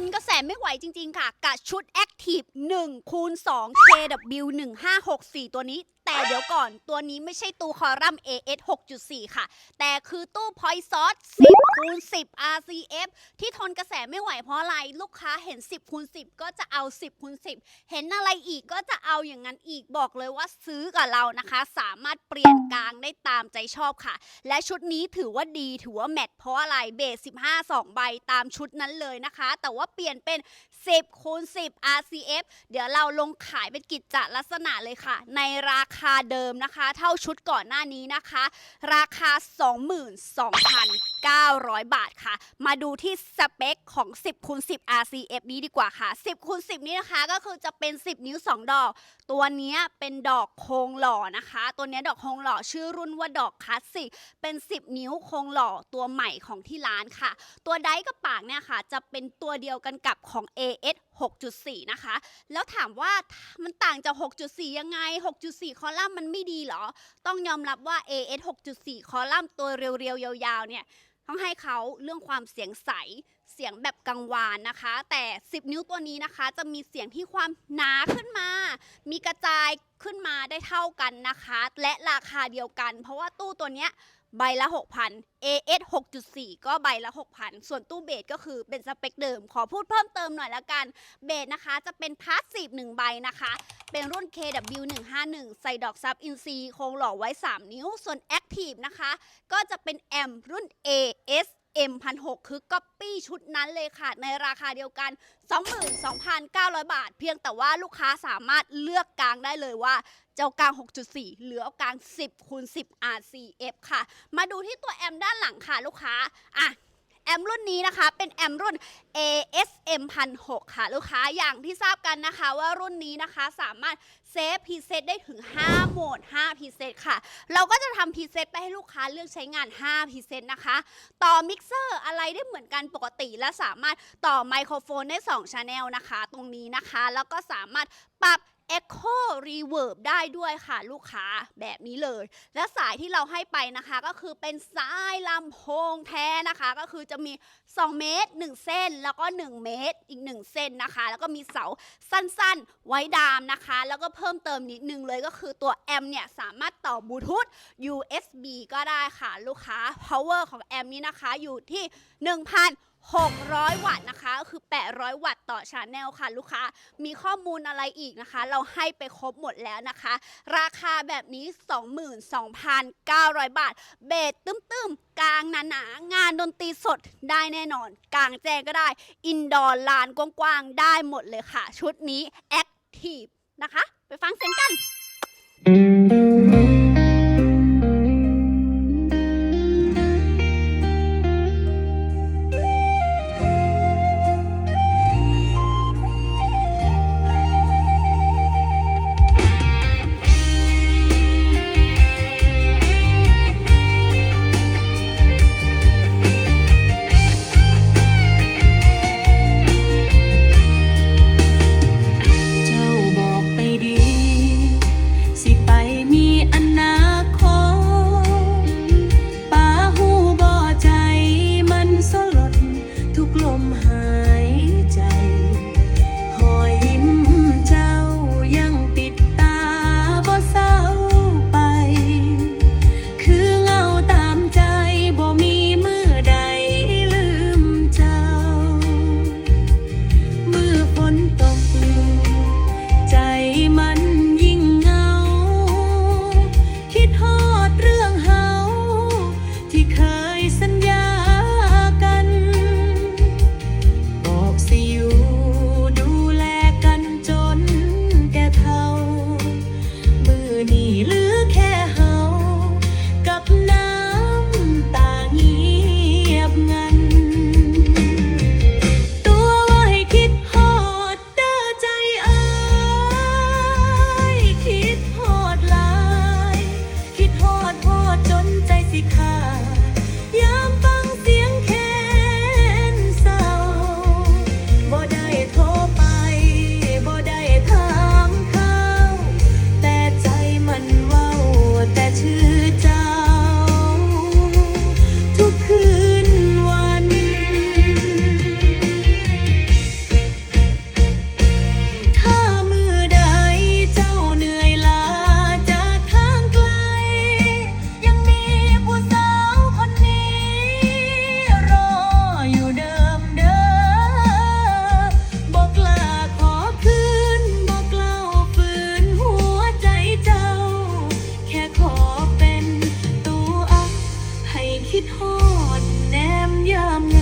นกระแสไม่ไหวจริง ๆ ค่ะ กับชุด Active 1คูณ2 KW 1564 ตัวนี้ แต่เดี๋ยวก่อนตัวนี้ไม่ใช่ตู้คอรัมน์ AS 6.4 ค่ะ แต่คือตู้ Point Source 10คูณ10 RCF ที่ทนกระแสไม่ไหวเพราะอะไร ลูกค้าเห็น 10คูณ10 ก็จะเอา 10คูณ10 เห็นอะไรอีกก็จะเอาอย่างนั้นอีกบอกเลยว่าซื้อกับเรานะคะ สามารถเปลี่ยนกลางได้ตามใจชอบค่ะ และชุดนี้ถือว่าดีถือว่าแมทเพราะอะไรเบส15 2 ใบตามชุดนั้นเลยนะคะ แต่ว่าเปลี่ยนเป็น 10คูณ10 RCF เดี๋ยวเราลงขายเป็นกิจจลักษณะเลยค่ะ ในราคาเดิมนะคะ เท่าชุดก่อนหน้านี้นะคะ ราคา 22,900 บาทค่ะ มาดูที่สเปคของ 10คูณ10 RCF นี้ดีกว่าค่ะ 10คูณ10 นี้นะคะก็คือจะเป็น 10 นิ้ว 2 ดอก ตัวนี้เป็นดอกโคงหล่อนะคะ ตัวนี้ดอกโคงหล่อชื่อรุ่นว่าดอกคลาสสิกเป็น 10 นิ้วโคงหล่อตัวใหม่ของที่ร้านค่ะ ตัวไดกับปากเนี่ยค่ะ จะเป็นตัวเดียวกันกับของ AS 6.4 นะคะ แล้วถามว่ามันต่างจาก 6.4 ยังไง 6.4 คอลัมน์มันไม่ดีเหรอ ต้องยอมรับว่า AS 6.4 คอลัมน์ตัวเรียวๆ ยาวๆ เนี่ยต้องให้เขาเรื่องความเสียงใส เสียงแบบกังวานนะคะ แต่ 10 นิ้วตัวนี้นะคะ จะมีเสียงที่ความหนาขึ้นมา มีกระจายขึ้นมาได้เท่ากันนะคะ และราคาเดียวกัน เพราะว่าตู้ตัวเนี้ย ใบละ 6,000 AS 6.4 ก็ใบละ 6,000 ส่วนตู้เบสก็คือเป็นสเปคเดิม ขอพูดเพิ่มเติมหน่อยละกัน เบสนะคะจะเป็นพาสซีฟ1ใบนะคะ เป็นรุ่น KW 151 ใส่ดอกซับอินซีโครงหล่อไว้ 3 นิ้ว ส่วน Active นะคะ ก็จะเป็นแอมรุ่น AS M1006 คือก๊อปปี้ชุดนั้นเลยค่ะ ในราคาเดียวกัน 22,900 บาท เพียงแต่ว่าลูกค้าสามารถเลือกกลางได้เลยว่า เจ้ากลาง 6.4หรือเอากลาง 10คูณ10 RCF ค่ะ มาดูที่ตัวแอมด้านหลังค่ะลูกค้า อะ แอมรุ่นนี้นะคะ เป็นแอมรุ่น ASM 1006 ค่ะลูกค้า อย่างที่ทราบกันนะคะว่ารุ่นนี้นะคะสามารถเซฟพรีเซตได้ถึง 5 โหมด 5พรีเซตค่ะ เราก็จะทำพรีเซตไปให้ลูกค้าเลือกใช้งาน 5พรีเซตนะคะ ต่อมิกเซอร์อะไรได้เหมือนกันปกติ และสามารถต่อไมโครโฟนได้2 Channel นะคะ ตรงนี้นะคะ แล้วก็สามารถปรับ Echo Reverb ได้ด้วยค่ะลูกค้าแบบนี้เลย และสายที่เราให้ไปนะคะก็คือเป็นสายลำโพงแท้นะคะ ก็คือจะมี 2 เมตร 1 เส้น แล้วก็ 1 เมตรอีก 1 เส้นนะคะ แล้วก็มีเสาสั้นๆ ไว้ดามนะคะ แล้วก็เพิ่มเติมนิดนึงเลยก็คือตัวแอมเนี่ย สามารถต่อบลูทูธ USB ก็ได้ค่ะลูกค้า power ของแอมนี้นะคะอยู่ที่ 600 วัตต์นะคะก็คือ 800 วัตต์ต่อชาแนลค่ะ ลูกค้ามีข้อมูลอะไรอีกนะคะ เราให้ไปครบหมดแล้วนะคะ ราคาแบบนี้ 22,900 บาท เบสตึ้มๆ กลางหนาๆงานดนตรีสดได้แน่นอน กลางแจ้งก็ได้ อินดอร์ลานกว้างๆ ได้หมดเลยค่ะ ชุดนี้ Active นะคะ ไปฟังเสียงกันเจ้ ที่เคยสน คิดฮอดแนมยำ